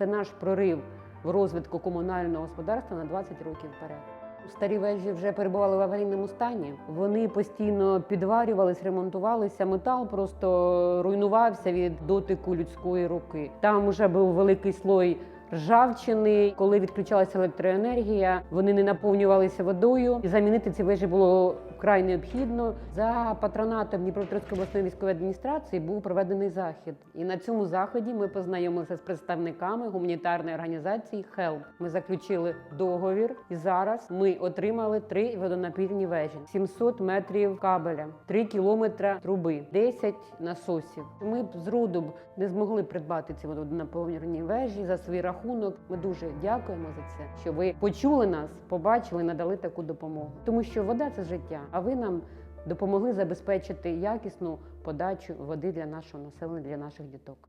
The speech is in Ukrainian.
Це наш прорив в розвитку комунального господарства на 20 років вперед. Старі вежі вже перебували в аварійному стані. Вони постійно підварювались, ремонтувалися. Метал просто руйнувався від дотику людської руки. Там вже був великий слой ржавчини. Коли відключалася електроенергія, вони не наповнювалися водою. І замінити ці вежі було вкрай необхідно. За патронатом Дніпропетровської обласної військової адміністрації був проведений захід. І на цьому заході ми познайомилися з представниками гуманітарної організації HELP. Ми заключили договір, і зараз ми отримали три водонапірні вежі, 700 метрів кабеля, 3 кілометра труби, 10 насосів. Ми б з роду б не змогли придбати ці водонаповнювальні вежі за свій рахунок. Ми дуже дякуємо за це, що ви почули нас, побачили, надали таку допомогу. Тому що вода це життя, а ви нам допомогли забезпечити якісну подачу води для нашого населення, для наших діток.